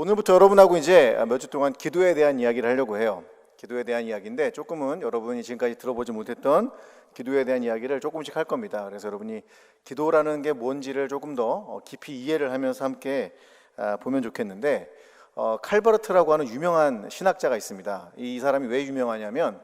오늘부터 여러분하고 이제 몇 주 동안 기도에 대한 이야기를 하려고 해요. 기도에 대한 이야기인데 조금은 여러분이 지금까지 들어보지 못했던 기도에 대한 이야기를 조금씩 할 겁니다. 그래서 여러분이 기도라는 게 뭔지를 조금 더 어, 깊이 이해를 하면서 함께 아, 보면 좋겠는데 어, 칼버르트라고 하는 유명한 신학자가 있습니다. 이 사람이 왜 유명하냐면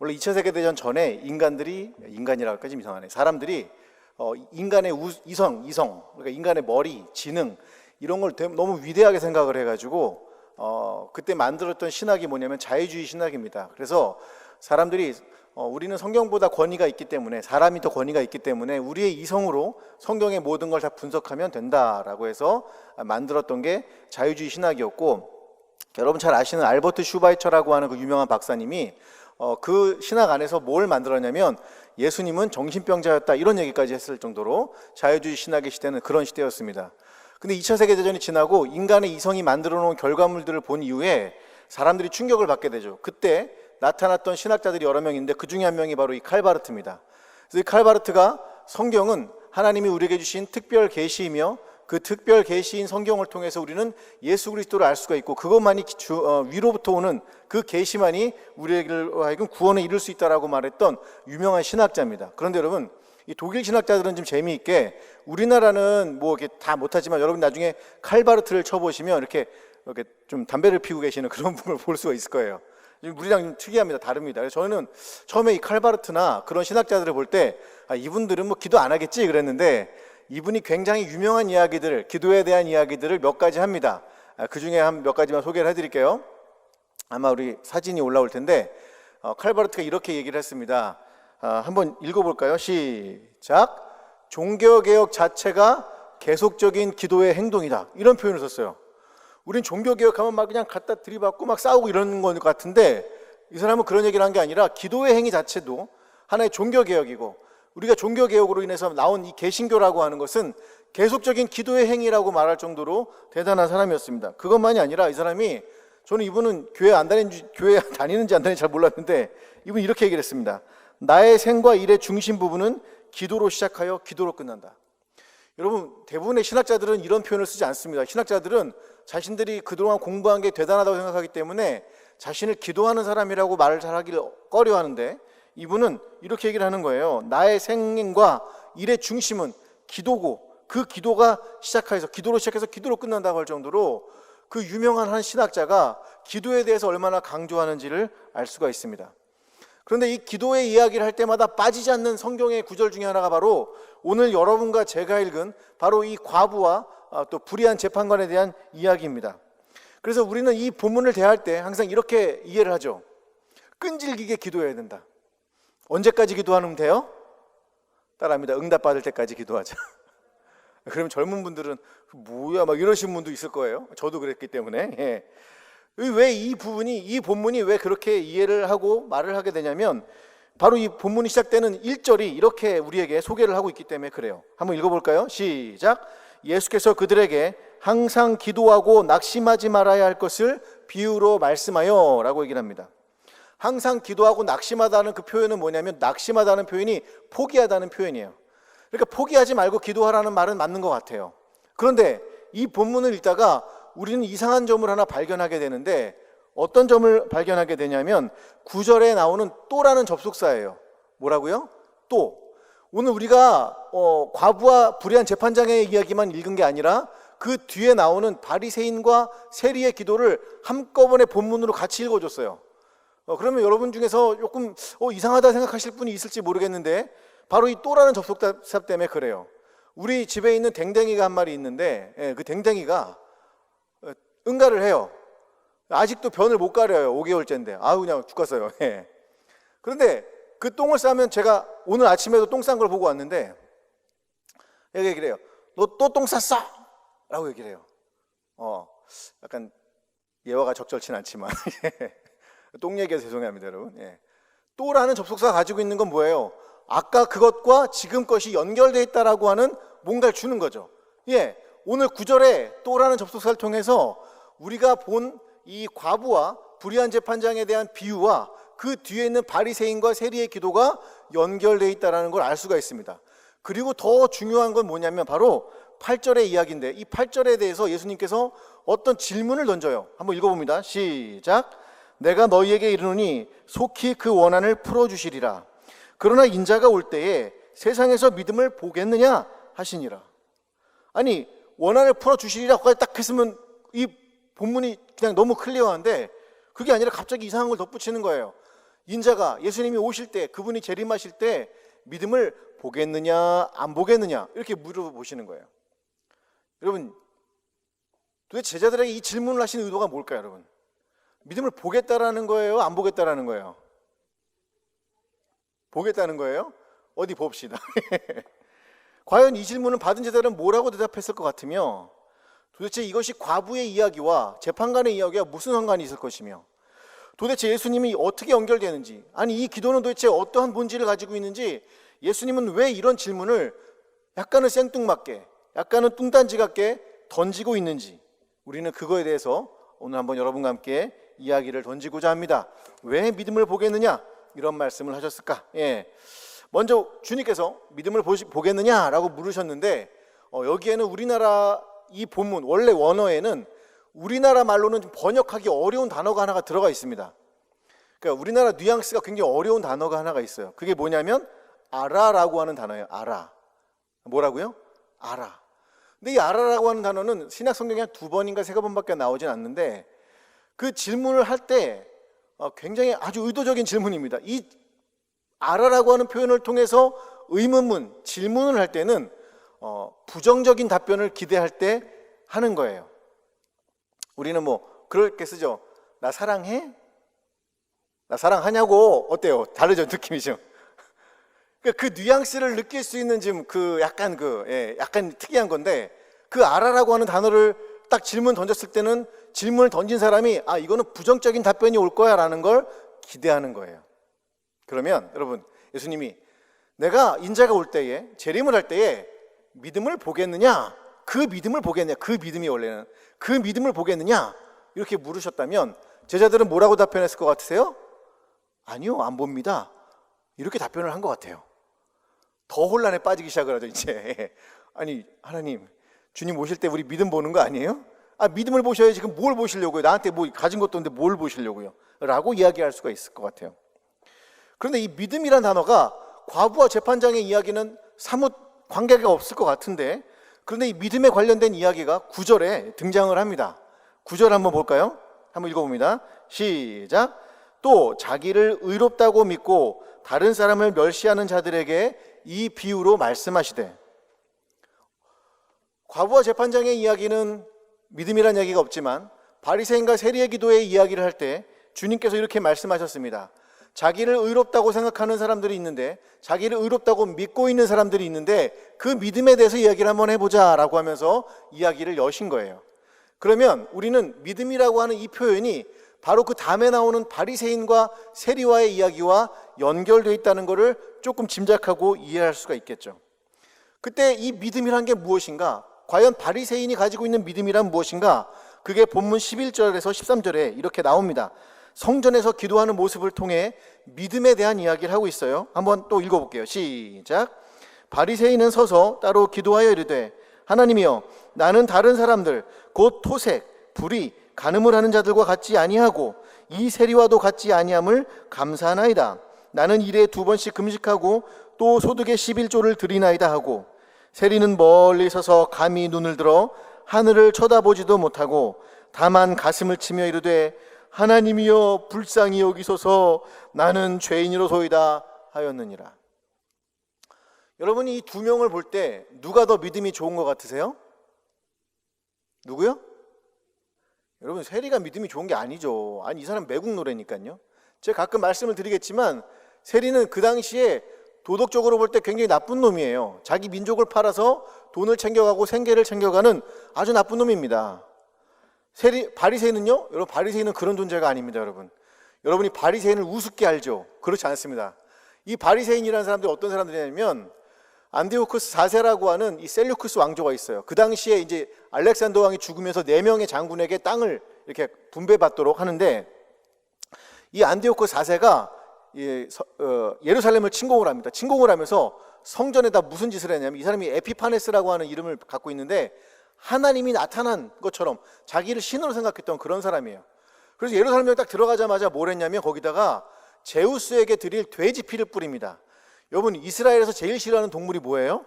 원래 2차 세계 대전 전에 인간들이 인간이라고 할까 좀 이상하네. 사람들이 어, 인간의 우, 이성, 이성, 그러니까 인간의 머리, 지능 이런 걸 대- 너무 위대하게 생각을 해가지고 어, 그때 만들었던 신학이 뭐냐면 자유주의 신학입니다. 그래서 사람들이 어, 우리는 성경보다 권위가 있기 때문에 사람이 더 권위가 있기 때문에 우리의 이성으로 성경의 모든 걸 다 분석하면 된다라고 해서 만들었던 게 자유주의 신학이었고 여러분 잘 아시는 알버트 슈바이처라고 하는 그 유명한 박사님이 어, 그 신학 안에서 뭘 만들었냐면 예수님은 정신병자였다 이런 얘기까지 했을 정도로 자유주의 신학의 시대는 그런 시대였습니다. 근데 2차 세계대전이 지나고 인간의 이성이 만들어 놓은 결과물들을 본 이후에 사람들이 충격을 받게 되죠. 그때 나타났던 신학자들이 여러 명인데 그 중에 한 명이 바로 이 칼바르트입니다. 그래서 이 칼바르트가 성경은 하나님이 우리에게 주신 특별 계시이며 그 특별 계시인 성경을 통해서 우리는 예수 그리스도를 알 수가 있고 그것만이 기- 주- 어, 위로부터 오는 그 계시만이 우리에게로 하여금 구원에 이룰 수 있다라고 말했던 유명한 신학자입니다. 그런데 여러분 이 독일 신학자들은 좀 재미있게 우리나라는 뭐 이렇게 다 못하지만 여러분 나중에 칼바르트를 쳐보시면 이렇게 이렇게 좀 담배를 피우고 계시는 그런 분을 볼 수가 있을 거예요. 좀 우리랑 좀 특이합니다. 다릅니다. 그래서 저는 처음에 이 칼바르트나 그런 신학자들을 볼 때 아, 이분들은 뭐 기도 안 하겠지 그랬는데 이분이 굉장히 유명한 이야기들을 기도에 대한 이야기들을 몇 가지 합니다. 아, 그 중에 한 몇 가지만 소개를 해드릴게요. 아마 우리 사진이 올라올 텐데 어, 칼바르트가 이렇게 얘기를 했습니다. 아, 한번 읽어볼까요? 시작. 종교 개혁 자체가 계속적인 기도의 행동이다. 이런 표현을 썼어요. 우린 종교 개혁하면 막 그냥 갖다 들이받고 막 싸우고 이러는 것 같은데 이 사람은 그런 얘기를 한 게 아니라 기도의 행위 자체도 하나의 종교 개혁이고 우리가 종교 개혁으로 인해서 나온 이 개신교라고 하는 것은 계속적인 기도의 행위라고 말할 정도로 대단한 사람이었습니다. 그것만이 아니라 이 사람이 저는 이분은 교회 안 다니는지 교회 다니는지 안 다니는지 잘 몰랐는데 이분 이 이렇게 얘기를 했습니다. 나의 생과 일의 중심 부분은 기도로 시작하여 기도로 끝난다. 여러분 대부분의 신학자들은 이런 표현을 쓰지 않습니다. 신학자들은 자신들이 그동안 공부한 게 대단하다고 생각하기 때문에 자신을 기도하는 사람이라고 말을 잘 하기를 꺼려 하는데 이분은 이렇게 얘기를 하는 거예요. 나의 생과 일의 중심은 기도고 그 기도가 시작해서 기도로 시작해서 기도로 끝난다고 할 정도로 그 유명한 한 신학자가 기도에 대해서 얼마나 강조하는지를 알 수가 있습니다. 그런데 이 기도의 이야기를 할 때마다 빠지지 않는 성경의 구절 중에 하나가 바로 오늘 여러분과 제가 읽은 바로 이 과부와 아, 또 불의한 재판관에 대한 이야기입니다. 그래서 우리는 이 본문을 대할 때 항상 이렇게 이해를 하죠. 끈질기게 기도해야 된다. 언제까지 기도하면 돼요? 따라합니다. 응답 받을 때까지 기도하자. 그러면 젊은 분들은 뭐야 막 이러신 분도 있을 거예요. 저도 그랬기 때문에. 예. 왜 이 부분이 이 본문이 왜 그렇게 이해를 하고 말을 하게 되냐면 바로 이 본문이 시작되는 1절이 이렇게 우리에게 소개를 하고 있기 때문에 그래요. 한번 읽어 볼까요? 시작. 예수께서 그들에게 항상 기도하고 낙심하지 말아야 할 것을 비유로 말씀하여라고 얘기를 합니다. 항상 기도하고 낙심하다는 그 표현은 뭐냐면 낙심하다는 표현이 포기하다는 표현이에요. 그러니까 포기하지 말고 기도하라는 말은 맞는 것 같아요. 그런데 이 본문을 읽다가 우리는 이상한 점을 하나 발견하게 되는데 어떤 점을 발견하게 되냐면 구절에 나오는 또라는 접속사예요. 뭐라고요? 또. 오늘 우리가 어, 과부와 불의한 재판장의 이야기만 읽은 게 아니라 그 뒤에 나오는 바리새인과 세리의 기도를 한꺼번에 본문으로 같이 읽어줬어요. 어, 그러면 여러분 중에서 조금 어, 이상하다 생각하실 분이 있을지 모르겠는데 바로 이 또라는 접속사 때문에 그래요. 우리 집에 있는 댕댕이가 한 마리 있는데 예, 그 댕댕이가 어, 응가를 해요. 아직도 변을 못 가려요. 5개월째인데. 아우 그냥 죽겠어요. 예. 그런데 그 똥을 싸면 제가 오늘 아침에도 똥 싼 걸 보고 왔는데 여기 얘기를 해요. 너 또 똥 쌌어? 라고 얘기를 해요. 어, 약간 예화가 적절치 는 않지만 똥 얘기해서 죄송합니다 여러분. 예. 또라는 접속사가 가지고 있는 건 뭐예요? 아까 그것과 지금 것이 연결되어 있다라고 하는 뭔가를 주는 거죠. 예, 오늘 구절에 또라는 접속사를 통해서 우리가 본 이 과부와 불의한 재판장에 대한 비유와 그 뒤에 있는 바리새인과 세리의 기도가 연결되어 있다라는 걸 알 수가 있습니다. 그리고 더 중요한 건 뭐냐면 바로 8절의 이야기인데 이 8절에 대해서 예수님께서 어떤 질문을 던져요. 한번 읽어봅니다. 시작. 내가 너희에게 이르노니 속히 그 원한을 풀어주시리라. 그러나 인자가 올 때에 세상에서 믿음을 보겠느냐 하시니라. 아니 원한을 풀어주시리라고 딱 했으면 이 본문이 그냥 너무 클리어한데 그게 아니라 갑자기 이상한 걸 덧붙이는 거예요. 인자가 예수님이 오실 때 그분이 재림하실 때 믿음을 보겠느냐 안 보겠느냐 이렇게 물어보시는 거예요. 여러분 도대체 제자들에게 이 질문을 하신 의도가 뭘까요, 여러분? 믿음을 보겠다라는 거예요, 안 보겠다라는 거예요? 보겠다는 거예요? 어디 봅시다. 과연 이 질문을 받은 제자들은 뭐라고 대답했을 것 같으며 도대체 이것이 과부의 이야기와 재판관의 이야기와 무슨 상관이 있을 것이며 도대체 예수님이 어떻게 연결되는지 아니 이 기도는 도대체 어떠한 본질을 가지고 있는지 예수님은 왜 이런 질문을 약간은 생뚱맞게 약간은 뚱딴지 같게 던지고 있는지 우리는 그거에 대해서 오늘 한번 여러분과 함께 이야기를 던지고자 합니다. 왜 믿음을 보겠느냐? 이런 말씀을 하셨을까? 예. 먼저 주님께서 믿음을 보시, 보겠느냐라고 물으셨는데 어, 여기에는 우리나라 이 본문 원래 원어에는 우리나라 말로는 좀 번역하기 어려운 단어가 하나가 들어가 있습니다. 그러니까 우리나라 뉘앙스가 굉장히 어려운 단어가 하나가 있어요. 그게 뭐냐면 알아라고 하는 단어예요. 알아. 뭐라고요? 알아. 근데 이 알아라고 하는 단어는 신약 성경에 한 두 번인가 세 번밖에 나오진 않는데 그 질문을 할때 어, 굉장히 아주 의도적인 질문입니다. 이 알아라고 하는 표현을 통해서 의문문, 질문을 할 때는 어, 부정적인 답변을 기대할 때 하는 거예요. 우리는 뭐 그렇게 쓰죠. 나 사랑해? 나 사랑하냐고 어때요? 다르죠 느낌이죠. 그러니까 그 뉘앙스를 느낄 수 있는 지금 그 약간 그 예, 약간 특이한 건데 그 알아라고 하는 단어를 딱 질문 던졌을 때는 질문을 던진 사람이 아 이거는 부정적인 답변이 올 거야라는 걸 기대하는 거예요. 그러면 여러분 예수님이 내가 인자가 올 때에 재림을 할 때에 믿음을 보겠느냐? 그 믿음을 보겠느냐? 그 믿음이 원래는 그 믿음을 보겠느냐? 이렇게 물으셨다면 제자들은 뭐라고 답변했을 것 같으세요? 아니요, 안 봅니다. 이렇게 답변을 한 것 같아요. 더 혼란에 빠지기 시작을 하죠, 이제. 아니, 하나님, 주님 오실 때 우리 믿음 보는 거 아니에요? 아, 믿음을 보셔야지 지금 뭘 보시려고요? 나한테 뭐 가진 것도 없는데 뭘 보시려고요? 라고 이야기할 수가 있을 것 같아요. 그런데 이 믿음이란 단어가 과부와 재판장의 이야기는 사뭇 관계가 없을 것 같은데 그런데 이 믿음에 관련된 이야기가 구절에 등장을 합니다. 구절 한번 볼까요? 한번 읽어봅니다. 시작. 또 자기를 의롭다고 믿고 다른 사람을 멸시하는 자들에게 이 비유로 말씀하시되 과부와 재판장의 이야기는 믿음이란 이야기가 없지만 바리새인과 세리의 기도의 이야기를 할 때 주님께서 이렇게 말씀하셨습니다. 자기를 의롭다고 생각하는 사람들이 있는데 자기를 의롭다고 믿고 있는 사람들이 있는데 그 믿음에 대해서 이야기를 한번 해보자 라고 하면서 이야기를 여신 거예요. 그러면 우리는 믿음이라고 하는 이 표현이 바로 그 다음에 나오는 바리새인과 세리와의 이야기와 연결되어 있다는 것을 조금 짐작하고 이해할 수가 있겠죠. 그때 이 믿음이란 게 무엇인가? 과연 바리새인이 가지고 있는 믿음이란 무엇인가? 그게 본문 11절에서 13절에 이렇게 나옵니다. 성전에서 기도하는 모습을 통해 믿음에 대한 이야기를 하고 있어요. 한번 또 읽어볼게요. 시작. 바리새인은 서서 따로 기도하여 이르되 하나님이여 나는 다른 사람들 곧 토색, 불의, 간음을 하는 자들과 같지 아니하고 이 세리와도 같지 아니함을 감사하나이다. 나는 일에 두 번씩 금식하고 또 소득의 11조를 드리나이다 하고 세리는 멀리 서서 감히 눈을 들어 하늘을 쳐다보지도 못하고 다만 가슴을 치며 이르되 하나님이여 불쌍히 여기소서 나는 죄인이로소이다 하였느니라. 여러분이 이 두 명을 볼 때 누가 더 믿음이 좋은 것 같으세요? 누구요? 여러분 세리가 믿음이 좋은 게 아니죠. 아니 이 사람 매국 노래니까요. 제가 가끔 말씀을 드리겠지만 세리는 그 당시에 도덕적으로 볼 때 굉장히 나쁜 놈이에요. 자기 민족을 팔아서 돈을 챙겨가고 생계를 챙겨가는 아주 나쁜 놈입니다. 세리 바리새인은요? 여러분 바리새인은 그런 존재가 아닙니다, 여러분. 여러분이 바리새인을 우습게 알죠? 그렇지 않습니다. 이 바리새인이라는 사람들이 어떤 사람들이냐면 안디오쿠스 4세라고 하는 이 셀류쿠스 왕조가 있어요. 그 당시에 이제 알렉산더 왕이 죽으면서 네 명의 장군에게 땅을 이렇게 분배받도록 하는데 이 안디오쿠스 4세가 어, 예루살렘을 침공을 합니다. 침공을 하면서 성전에다 무슨 짓을 했냐면 이 사람이 에피파네스라고 하는 이름을 갖고 있는데 하나님이 나타난 것처럼 자기를 신으로 생각했던 그런 사람이에요. 그래서 예루살렘에 딱 들어가자마자 뭘 했냐면 거기다가 제우스에게 드릴 돼지 피를 뿌립니다. 여러분 이스라엘에서 제일 싫어하는 동물이 뭐예요?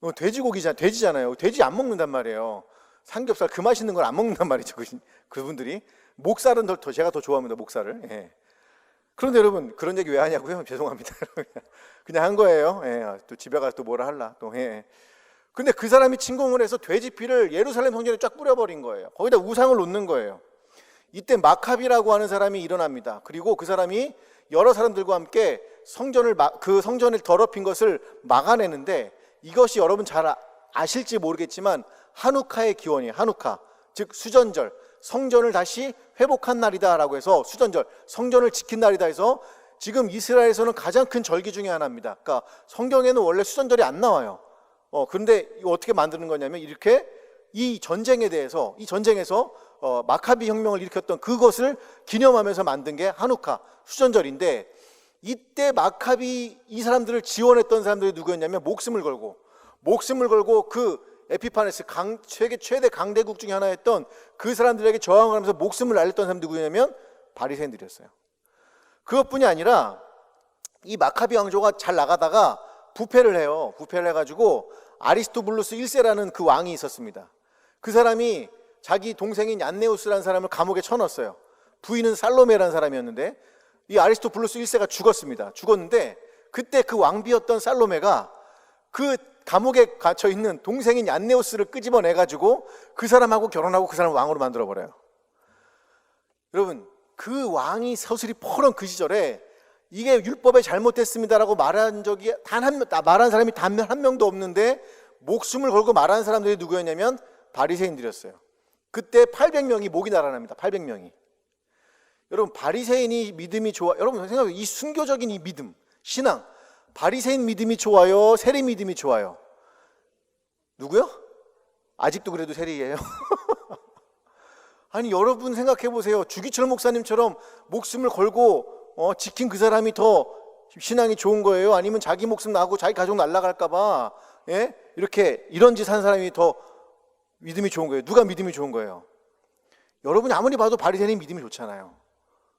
어, 돼지고기잖아, 돼지잖아요. 돼지 안 먹는단 말이에요. 삼겹살 그 맛있는 걸 안 먹는단 말이죠. 그- 그분들이 목살은 더, 더 제가 더 좋아합니다. 목살을. 예. 그런데 여러분 그런 얘기 왜 하냐고요? 죄송합니다. 그냥 한 거예요. 예. 또 집에 가서 또 뭐라 할라. 또 예. 근데 그 사람이 침공을 해서 돼지 피를 예루살렘 성전에 쫙 뿌려버린 거예요. 거기다 우상을 놓는 거예요. 이때 마카비라고 하는 사람이 일어납니다. 그리고 그 사람이 여러 사람들과 함께 성전을 막- 그 성전을 더럽힌 것을 막아내는데 이것이 여러분 잘 아- 아실지 모르겠지만 한우카의 기원이에요. 한우카 즉 수전절 성전을 다시 회복한 날이다라고 해서 수전절 성전을 지킨 날이다 해서 지금 이스라엘에서는 가장 큰 절기 중에 하나입니다. 그러니까 성경에는 원래 수전절이 안 나와요. 어 그런데 이거 어떻게 만드는 거냐면 이렇게 이 전쟁에 대해서 이 전쟁에서 어, 마카비 혁명을 일으켰던 그것을 기념하면서 만든 게 한우카 수전절인데 이때 마카비 이 사람들을 지원했던 사람들이 누구였냐면 목숨을 걸고 목숨을 걸고 그 에피파네스 강, 세계 최대 강대국 중에 하나였던 그 사람들에게 저항을 하면서 목숨을 날렸던 사람들이 누구냐면 바리새인들이었어요. 그것뿐이 아니라 이 마카비 왕조가 잘 나가다가 부패를 해요. 부패를 해가지고 아리스토블루스 1세라는 그 왕이 있었습니다. 그 사람이 자기 동생인 얀네우스라는 사람을 감옥에 쳐넣었어요. 부인은 살로메라는 사람이었는데 이 아리스토블루스 1세가 죽었습니다. 죽었는데 그때 그 왕비였던 살로메가 그 감옥에 갇혀 있는 동생인 얀네우스를 끄집어내 가지고 그 사람하고 결혼하고 그 사람 을 왕으로 만들어 버려요. 여러분 그 왕이 서슬이 퍼런 그 시절에 이게 율법에 잘못됐습니다라고 말한 적이 단한 말한 사람이 단 한 명도 없는데 목숨을 걸고 말한 사람들이 누구였냐면 바리새인들이었어요. 그때 800명이 목이 날아납니다. 800명이. 여러분 바리새인이 믿음이 좋아. 여러분 생각해 이 순교적인 이 믿음, 신앙. 바리새인 믿음이 좋아요. 세리 믿음이 좋아요. 누구요? 아직도 그래도 세리예요. 아니 여러분 생각해 보세요. 주기철 목사님처럼 목숨을 걸고 어, 지킨 그 사람이 더 신앙이 좋은 거예요? 아니면 자기 목숨 나고 자기 가족 날라갈까봐 예? 이렇게 이런 짓 한 사람이 더 믿음이 좋은 거예요? 누가 믿음이 좋은 거예요? 여러분이 아무리 봐도 바리새인이 믿음이 좋잖아요.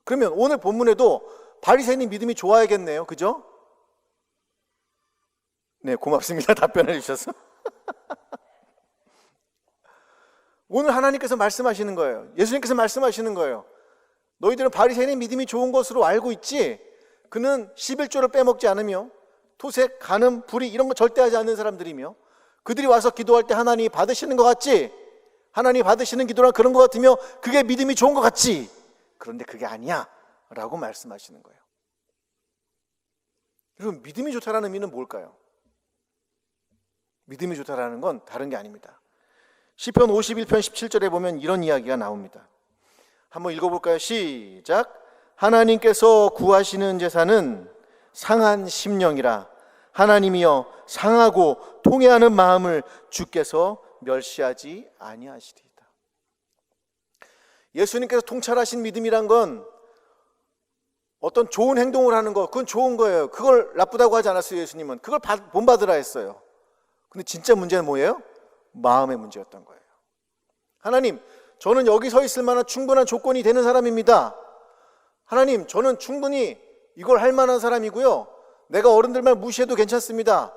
그러면 오늘 본문에도 바리새인이 믿음이 좋아야겠네요. 그죠? 네, 고맙습니다. 답변해 주셔서. 오늘 하나님께서 말씀하시는 거예요. 예수님께서 말씀하시는 거예요. 너희들은 바리새인의 믿음이 좋은 것으로 알고 있지. 그는 11조를 빼먹지 않으며 토색, 간음, 불의 이런 거 절대 하지 않는 사람들이며 그들이 와서 기도할 때 하나님이 받으시는 것 같지. 하나님이 받으시는 기도란 그런 것 같으며 그게 믿음이 좋은 것 같지. 그런데 그게 아니야. 라고 말씀하시는 거예요. 여러분, 믿음이 좋다라는 의미는 뭘까요? 믿음이 좋다라는 건 다른 게 아닙니다. 시편 51편 17절에 보면 이런 이야기가 나옵니다. 한번 읽어볼까요? 시작. 하나님께서 구하시는 제사는 상한 심령이라 하나님이여 상하고 통해하는 마음을 주께서 멸시하지 아니하시리이다. 예수님께서 통찰하신 믿음이란 건 어떤 좋은 행동을 하는 거 그건 좋은 거예요. 그걸 나쁘다고 하지 않았어요. 예수님은 그걸 본받으라 했어요. 근데 진짜 문제는 뭐예요? 마음의 문제였던 거예요. 하나님, 저는 여기 서 있을 만한 충분한 조건이 되는 사람입니다. 하나님, 저는 충분히 이걸 할 만한 사람이고요. 내가 어른들만 무시해도 괜찮습니다.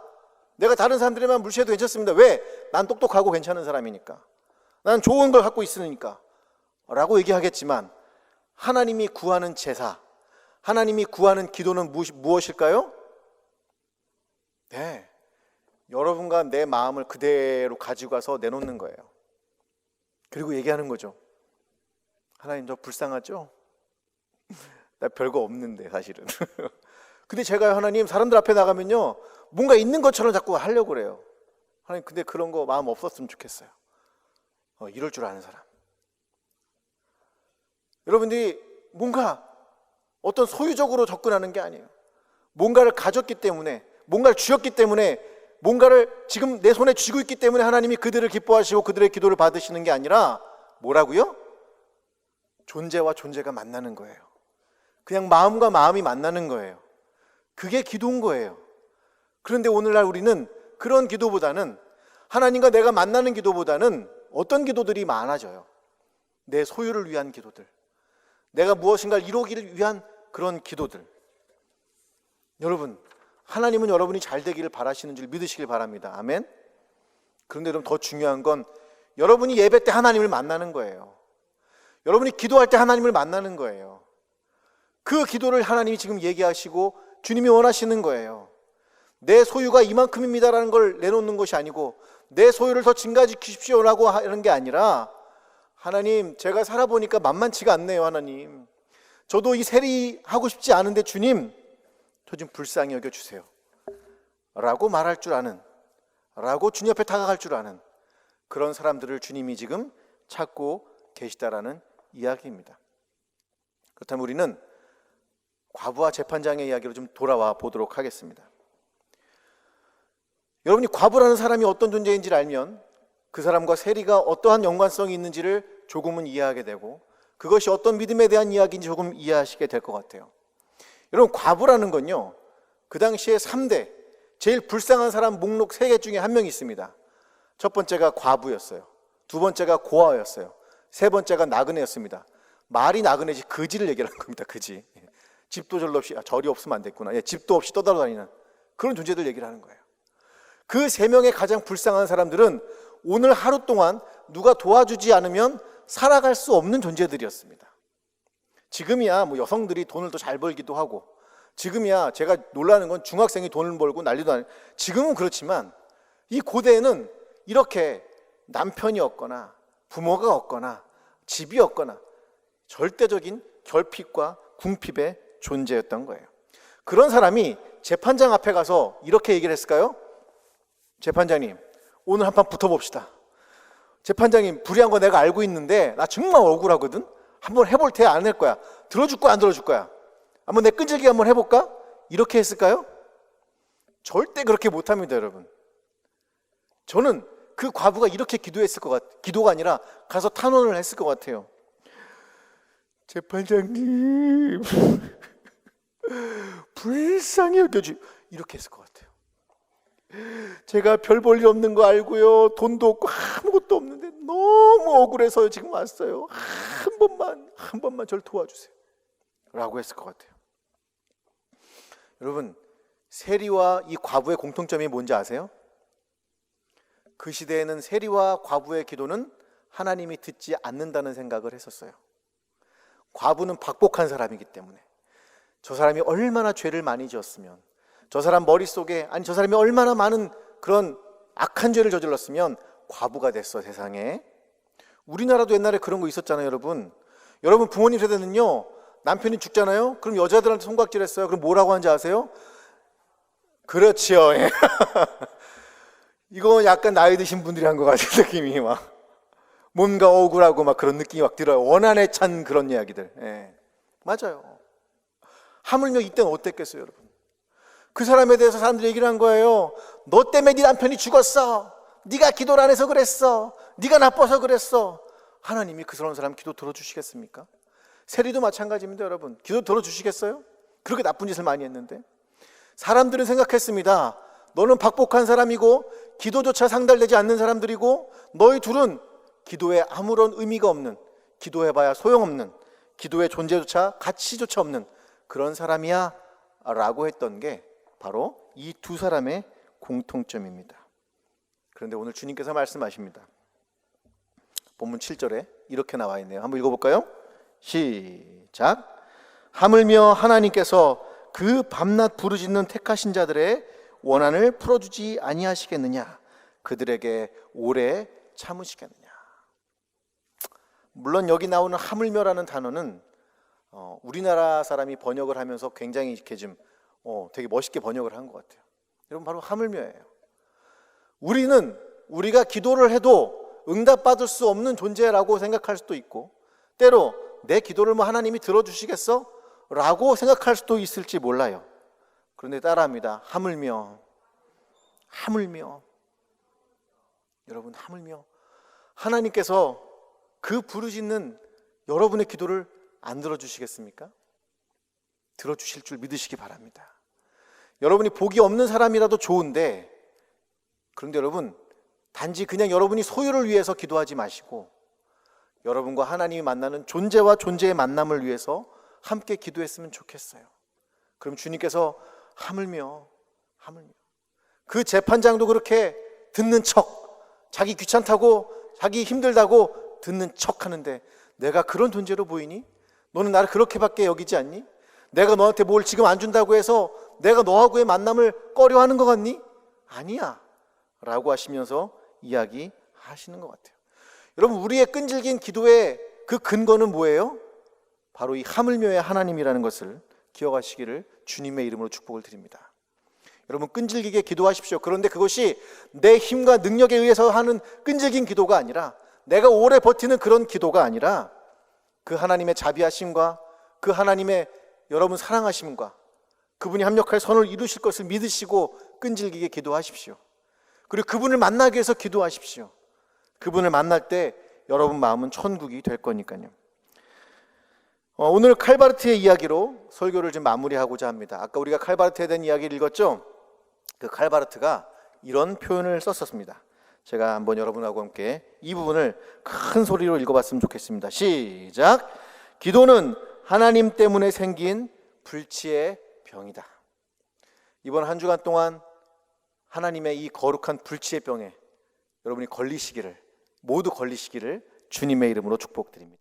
내가 다른 사람들만 무시해도 괜찮습니다. 왜? 난 똑똑하고 괜찮은 사람이니까. 난 좋은 걸 갖고 있으니까. 라고 얘기하겠지만, 하나님이 구하는 제사, 하나님이 구하는 기도는 무엇일까요? 네. 여러분과 내 마음을 그대로 가지고 가서 내놓는 거예요. 그리고 얘기하는 거죠. 하나님 저 불쌍하죠? 나 별거 없는데 사실은. 근데 제가 하나님 사람들 앞에 나가면요 뭔가 있는 것처럼 자꾸 하려고 그래요. 하나님 근데 그런 거 마음 없었으면 좋겠어요. 어, 이럴 줄 아는 사람. 여러분들이 뭔가 어떤 소유적으로 접근하는 게 아니에요. 뭔가를 가졌기 때문에, 뭔가를 주었기 때문에, 뭔가를 지금 내 손에 쥐고 있기 때문에 하나님이 그들을 기뻐하시고 그들의 기도를 받으시는 게 아니라 뭐라고요? 존재와 존재가 만나는 거예요. 그냥 마음과 마음이 만나는 거예요. 그게 기도인 거예요. 그런데 오늘날 우리는 그런 기도보다는 하나님과 내가 만나는 기도보다는 어떤 기도들이 많아져요. 내 소유를 위한 기도들. 내가 무엇인가를 이루기를 위한 그런 기도들. 여러분, 하나님은 여러분이 잘 되기를 바라시는 줄 믿으시길 바랍니다. 아멘. 그런데 여러분 더 중요한 건 여러분이 예배 때 하나님을 만나는 거예요. 여러분이 기도할 때 하나님을 만나는 거예요. 그 기도를 하나님이 지금 얘기하시고 주님이 원하시는 거예요. 내 소유가 이만큼입니다라는 걸 내놓는 것이 아니고 내 소유를 더 증가시키십시오라고 하는 게 아니라 하나님 제가 살아보니까 만만치가 않네요 하나님 저도 이 세리 하고 싶지 않은데 주님 저 좀 불쌍히 여겨 주세요. 라고 말할 줄 아는 라고 주님 옆에 다가갈 줄 아는 그런 사람들을 주님이 지금 찾고 계시다라는 이야기입니다. 그렇다면 우리는 과부와 재판장의 이야기로 좀 돌아와 보도록 하겠습니다. 여러분이 과부라는 사람이 어떤 존재인지를 알면 그 사람과 세리가 어떠한 연관성이 있는지를 조금은 이해하게 되고 그것이 어떤 믿음에 대한 이야기인지 조금 이해하시게 될 것 같아요. 여러분 과부라는 건요. 그 당시에 3대 제일 불쌍한 사람 목록 3개 중에 한 명이 있습니다. 첫 번째가 과부였어요. 두 번째가 고아였어요. 세 번째가 나그네였습니다. 말이 나그네지 거지를 얘기하는 겁니다. 거지. 집도 절도 없이 아, 절이 없으면 안 됐구나. 예, 집도 없이 떠돌아다니는 그런 존재들 얘기를 하는 거예요. 그 세 명의 가장 불쌍한 사람들은 오늘 하루 동안 누가 도와주지 않으면 살아갈 수 없는 존재들이었습니다. 지금이야 뭐 여성들이 돈을 더 잘 벌기도 하고 지금이야 제가 놀라는 건 중학생이 돈을 벌고 난리도 아니 지금은 그렇지만 이 고대에는 이렇게 남편이 없거나 부모가 없거나 집이 없거나 절대적인 결핍과 궁핍의 존재였던 거예요. 그런 사람이 재판장 앞에 가서 이렇게 얘기를 했을까요? 재판장님, 오늘 한 판 붙어봅시다. 재판장님, 불의한 거 내가 알고 있는데 나 정말 억울하거든. 한번 해볼 테안할 거야. 들어줄 거야, 안 들어줄 거야. 한번 내 끈질기 한번 해볼까? 이렇게 했을까요? 절대 그렇게 못합니다, 여러분. 저는 그 과부가 이렇게 기도했을 것 같, 기도가 아니라 가서 탄원을 했을 것 같아요. 재판장님, 불쌍히 여겨주 이렇게 했을 것 같아요. 제가 별 볼 일 없는 거 알고요. 돈도 없고 아무것도 없는데 너무 억울해서 지금 왔어요. 한 번만, 한 번만 저를 도와주세요. 라고 했을 것 같아요. 여러분, 세리와 이 과부의 공통점이 뭔지 아세요? 그 시대에는 세리와 과부의 기도는 하나님이 듣지 않는다는 생각을 했었어요. 과부는 박복한 사람이기 때문에 저 사람이 얼마나 죄를 많이 지었으면 저 사람 머릿속에 아니 저 사람이 얼마나 많은 그런 악한 죄를 저질렀으면 과부가 됐어 세상에 우리나라도 옛날에 그런 거 있었잖아요 여러분 여러분 부모님 세대는요 남편이 죽잖아요 그럼 여자들한테 손각질 했어요 그럼 뭐라고 하는지 아세요? 그렇지요 예. 이거 약간 나이 드신 분들이 한 것 같은 느낌이 막 뭔가 억울하고 막 그런 느낌이 막 들어요 원한에 찬 그런 이야기들 예. 맞아요 하물며 이때는 어땠겠어요 여러분 그 사람에 대해서 사람들이 얘기를 한 거예요. 너 때문에 네 남편이 죽었어. 네가 기도를 안 해서 그랬어. 네가 나빠서 그랬어. 하나님이 그 사람 사람 기도 들어주시겠습니까? 세리도 마찬가지입니다, 여러분. 기도 들어주시겠어요? 그렇게 나쁜 짓을 많이 했는데. 사람들은 생각했습니다. 너는 박복한 사람이고 기도조차 상달되지 않는 사람들이고 너희 둘은 기도에 아무런 의미가 없는 기도해봐야 소용없는 기도의 존재조차 가치조차 없는 그런 사람이야 라고 했던 게 바로 이 두 사람의 공통점입니다. 그런데 오늘 주님께서 말씀하십니다. 본문 7절에 이렇게 나와 있네요. 한번 읽어볼까요? 시작. 하물며 하나님께서 그 밤낮 부르짖는 택하신 자들의 원한을 풀어주지 아니하시겠느냐? 그들에게 오래 참으시겠느냐? 물론 여기 나오는 하물며라는 단어는 어, 우리나라 사람이 번역을 하면서 굉장히 이렇게 좀 어, 되게 멋있게 번역을 한 것 같아요. 여러분 바로 하물며예요. 우리는 우리가 기도를 해도 응답받을 수 없는 존재라고 생각할 수도 있고 때로 내 기도를 뭐 하나님이 들어주시겠어? 라고 생각할 수도 있을지 몰라요. 그런데 따라합니다. 하물며 하물며 여러분 하물며 하나님께서 그 부르짖는 여러분의 기도를 안 들어주시겠습니까? 들어주실 줄 믿으시기 바랍니다. 여러분이 복이 없는 사람이라도 좋은데, 그런데 여러분, 단지 그냥 여러분이 소유를 위해서 기도하지 마시고 여러분과 하나님이 만나는 존재와 존재의 만남을 위해서 함께 기도했으면 좋겠어요. 그럼 주님께서 하물며 하물며 그 재판장도 그렇게 듣는 척 자기 귀찮다고 자기 힘들다고 듣는 척 하는데 내가 그런 존재로 보이니? 너는 나를 그렇게밖에 여기지 않니? 내가 너한테 뭘 지금 안 준다고 해서 내가 너하고의 만남을 꺼려 하는 것 같니? 아니야. 라고 하시면서 이야기하시는 것 같아요. 여러분, 우리의 끈질긴 기도의 그 근거는 뭐예요? 바로 이 하물며의 하나님이라는 것을 기억하시기를 주님의 이름으로 축복을 드립니다. 여러분, 끈질기게 기도하십시오. 그런데 그것이 내 힘과 능력에 의해서 하는 끈질긴 기도가 아니라 내가 오래 버티는 그런 기도가 아니라 그 하나님의 자비하심과 그 하나님의 여러분 사랑하심과 그분이 합력할 선을 이루실 것을 믿으시고 끈질기게 기도하십시오. 그리고 그분을 만나기 위해서 기도하십시오. 그분을 만날 때 여러분 마음은 천국이 될 거니까요. 어, 오늘 칼바르트의 이야기로 설교를 좀 마무리하고자 합니다. 아까 우리가 칼바르트에 대한 이야기를 읽었죠? 그 칼바르트가 이런 표현을 썼었습니다. 제가 한번 여러분하고 함께 이 부분을 큰 소리로 읽어봤으면 좋겠습니다. 시작. 기도는 하나님 때문에 생긴 불치의 병이다. 이번 한 주간 동안 하나님의 이 거룩한 불치의 병에 여러분이 걸리시기를 모두 걸리시기를 주님의 이름으로 축복드립니다.